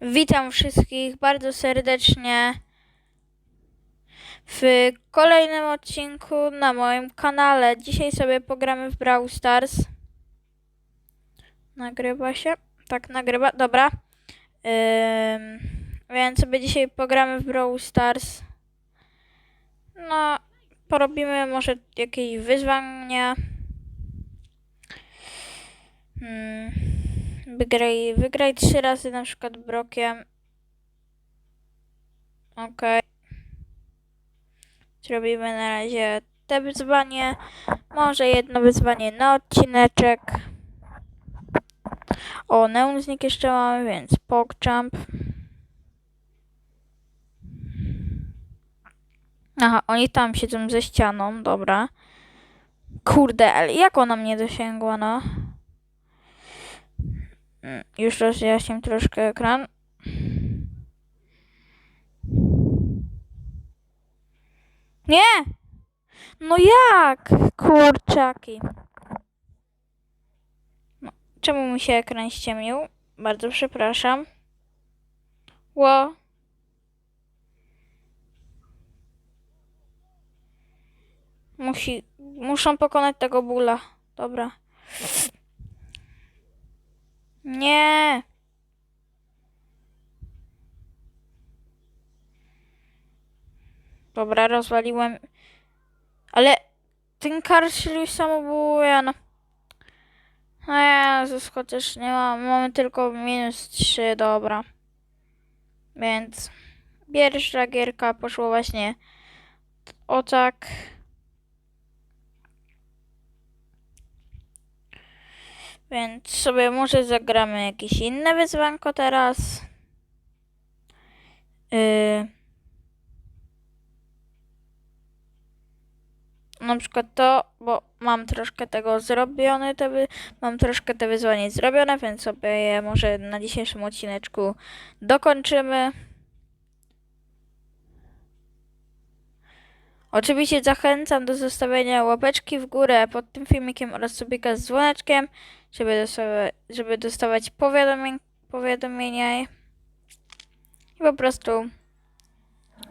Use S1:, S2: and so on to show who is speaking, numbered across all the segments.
S1: Witam wszystkich bardzo serdecznie w kolejnym odcinku na moim kanale. Dzisiaj sobie pogramy w Brawl Stars. Nagrywa się? Tak, nagrywa. Dobra. Ym, więc sobie dzisiaj pogramy w Brawl Stars. No, porobimy może jakieś wyzwania. Hmm. Wygraj, wygraj trzy razy na przykład brokiem. Okej. Zrobimy na razie te wyzwanie. Może jedno wyzwanie na odcineczek. O, neumznik jeszcze mamy, więc PogJump. Aha, oni tam siedzą ze ścianą, dobra. Kurde, ale jak ona mnie dosięgła, no? Już rozjaśniam troszkę ekran. Nie! No jak? Kurczaki. No, czemu mi się ekran ściemnił? Bardzo przepraszam. Ło. Musi, muszą pokonać tego bóla. Dobra. Nie. Dobra, rozwaliłem. Ale ten karszel już samobój, no. No Jezus, chociaż nie mam, mamy tylko minus 3, dobra. Więc pierwsza gierka poszła właśnie o tak. Więc sobie może zagramy jakieś inne wyzwanko teraz. Yy. Na przykład to, bo mam troszkę tego zrobione, te wy... mam troszkę te wyzwanie zrobione, więc sobie je może na dzisiejszym odcineczku dokończymy. Oczywiście zachęcam do zostawienia łapeczki w górę pod tym filmikiem oraz subika z dzwoneczkiem, żeby dostawać, żeby dostawać powiadomienia i po prostu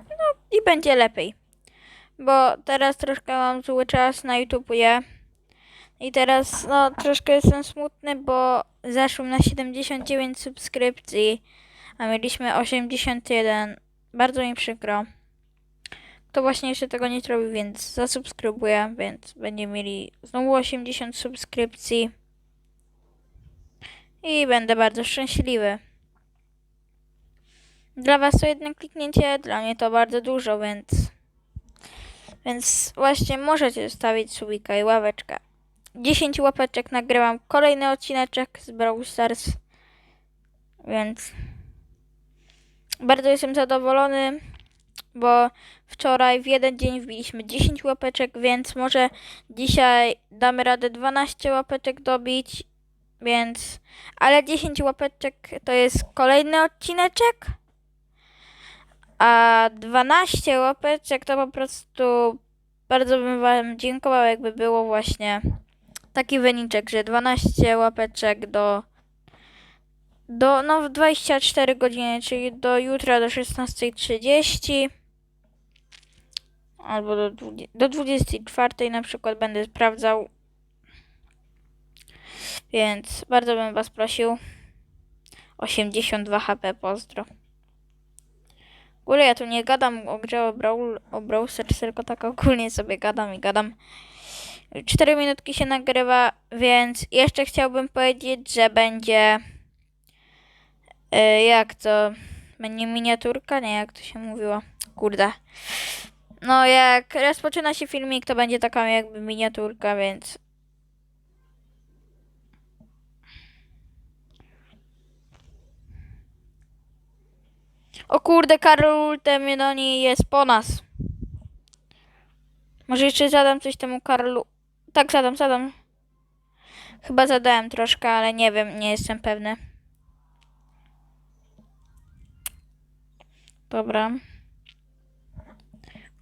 S1: no i będzie lepiej. Bo teraz troszkę mam zły czas na YouTubie i teraz no troszkę jestem smutny, bo zeszłem na 79 subskrypcji, a mieliśmy 81. Bardzo mi przykro to właśnie jeszcze tego nie zrobił, więc zasubskrybuję, więc będziemy mieli znowu 80 subskrypcji. I będę bardzo szczęśliwy. Dla Was to jedno kliknięcie, dla mnie to bardzo dużo, więc... Więc właśnie możecie zostawić subika i ławeczkę. 10 łapeczek nagrywam kolejny odcineczek z Brawl Stars. Więc... Bardzo jestem zadowolony bo wczoraj w jeden dzień wbiliśmy 10 łapeczek, więc może dzisiaj damy radę 12 łapeczek dobić, więc ale 10 łapeczek to jest kolejny odcineczek, a 12 łapeczek to po prostu bardzo bym wam dziękował, jakby było właśnie taki wyniczek, że 12 łapeczek do do no w 24 godziny, czyli do jutra do 16.30 albo do, 20, do 24 na przykład będę sprawdzał. Więc bardzo bym was prosił. 82 HP, pozdro. W ogóle ja tu nie gadam o grze o Brawl, o tylko tak ogólnie sobie gadam i gadam. 4 minutki się nagrywa, więc jeszcze chciałbym powiedzieć, że będzie... Yy, jak to? Będzie miniaturka? Nie, jak to się mówiło? Kurde. No, jak rozpoczyna się filmik, to będzie taka jakby miniaturka, więc. O kurde, Karol Temidoni jest po nas. Może jeszcze zadam coś temu Karolu. Tak, zadam, zadam. Chyba zadałem troszkę, ale nie wiem, nie jestem pewny. Dobra.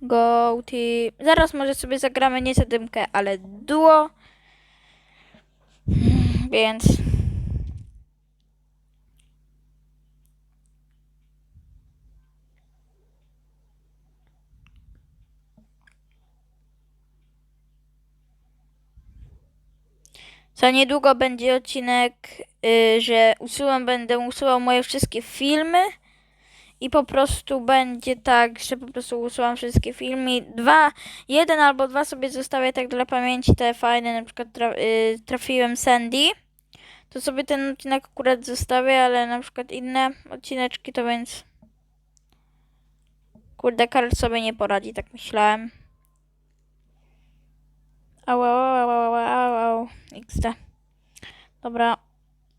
S1: Goaty. Zaraz może sobie zagramy nieco dymkę, ale duo. Hmm, więc... Za niedługo będzie odcinek, yy, że usuwam, będę usuwał moje wszystkie filmy i po prostu będzie tak, że po prostu usuwam wszystkie filmy. Dwa, jeden albo dwa sobie zostawię tak dla pamięci, te fajne, na przykład tra y, trafiłem Sandy. To sobie ten odcinek akurat zostawię, ale na przykład inne odcineczki to więc... Kurde, Karl sobie nie poradzi, tak myślałem. Au, au, au, au, au, au. XD. Dobra.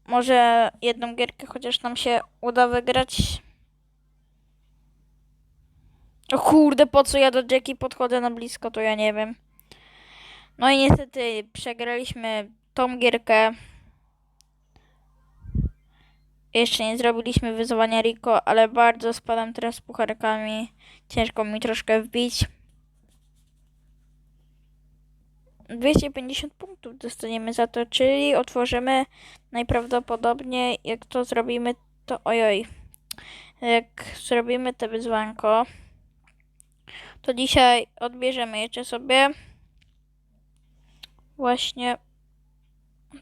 S1: Może jedną gierkę chociaż nam się uda wygrać. O kurde, po co ja do Jackie podchodzę na blisko, to ja nie wiem. No i niestety przegraliśmy tą gierkę. Jeszcze nie zrobiliśmy wyzwania Rico, ale bardzo spadam teraz pucharkami. Ciężko mi troszkę wbić. 250 punktów dostaniemy za to, czyli otworzymy najprawdopodobniej, jak to zrobimy, to ojoj. Jak zrobimy te wyzwanko, to dzisiaj odbierzemy jeszcze sobie właśnie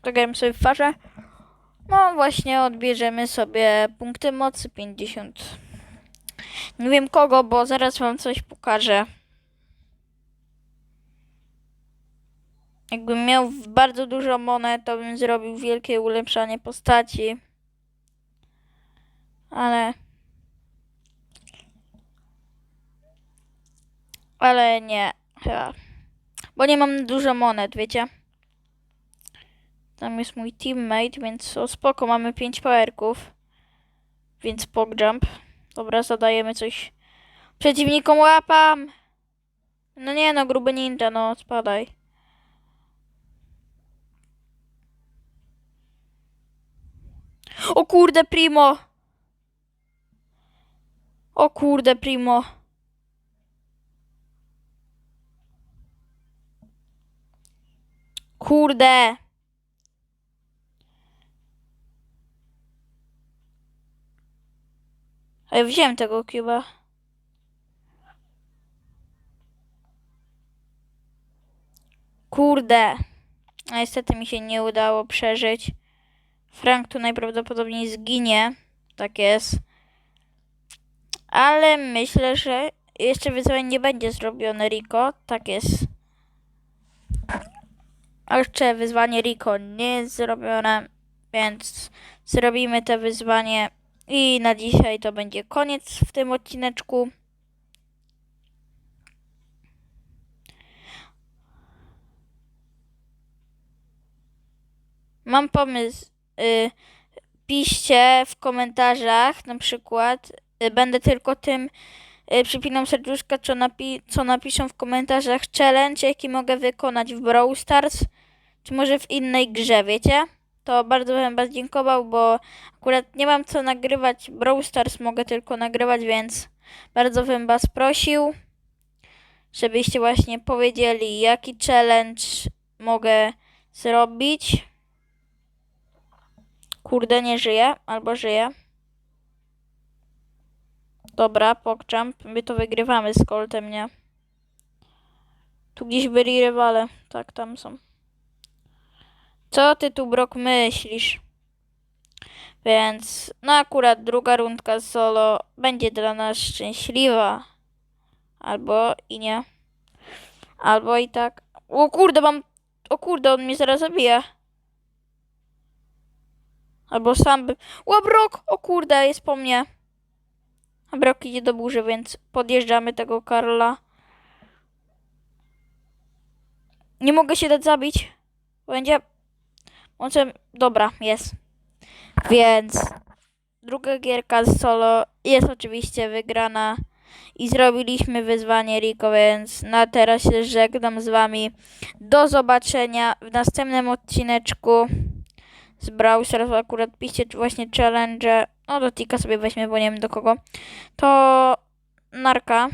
S1: to grałem sobie w farze. No właśnie odbierzemy sobie punkty mocy 50. Nie wiem kogo, bo zaraz wam coś pokażę. Jakbym miał bardzo dużo monet, to bym zrobił wielkie ulepszanie postaci. Ale. Ale nie. Chyba. Bo nie mam dużo monet, wiecie? Tam jest mój teammate, więc o spoko, mamy 5 powerków. Więc pogjump. Dobra, zadajemy coś. Przeciwnikom łapam! No nie no, gruby ninja, no spadaj. O kurde, primo! O kurde, primo. Kurde. A ja wziąłem tego cuba. Kurde. A niestety mi się nie udało przeżyć. Frank tu najprawdopodobniej zginie. Tak jest. Ale myślę, że jeszcze wyzwanie nie będzie zrobione Rico. Tak jest. A jeszcze wyzwanie Rico nie jest zrobione, więc zrobimy to wyzwanie i na dzisiaj to będzie koniec w tym odcineczku. Mam pomysł. Y, piszcie w komentarzach na przykład. Y, będę tylko tym y, przypinam serduszka, co, napi co napiszą w komentarzach challenge, jaki mogę wykonać w Brawl Stars, czy może w innej grze, wiecie? To bardzo bym was dziękował, bo akurat nie mam co nagrywać. Brawl Stars mogę tylko nagrywać, więc bardzo bym was prosił, żebyście właśnie powiedzieli, jaki challenge mogę zrobić. Kurde, nie żyje, albo żyje. Dobra, pokjump. My to wygrywamy z Coltem, nie? Tu gdzieś byli rywale. Tak, tam są. Co ty tu, Brok, myślisz? Więc, no akurat druga rundka solo będzie dla nas szczęśliwa. Albo i nie. Albo i tak. O kurde, mam... O kurde, on mnie zaraz zabije. Albo sam by... O, Brok! O kurde, jest po mnie. A Brok idzie do burzy, więc podjeżdżamy tego Karla. Nie mogę się dać zabić. Będzie... Może... Dobra, jest. Więc... Druga gierka z solo jest oczywiście wygrana. I zrobiliśmy wyzwanie Rico, więc na teraz się żegnam z wami. Do zobaczenia w następnym odcineczku z Browsers, akurat piszcie właśnie challenge, no do Tika sobie weźmie, bo nie wiem do kogo, to narka.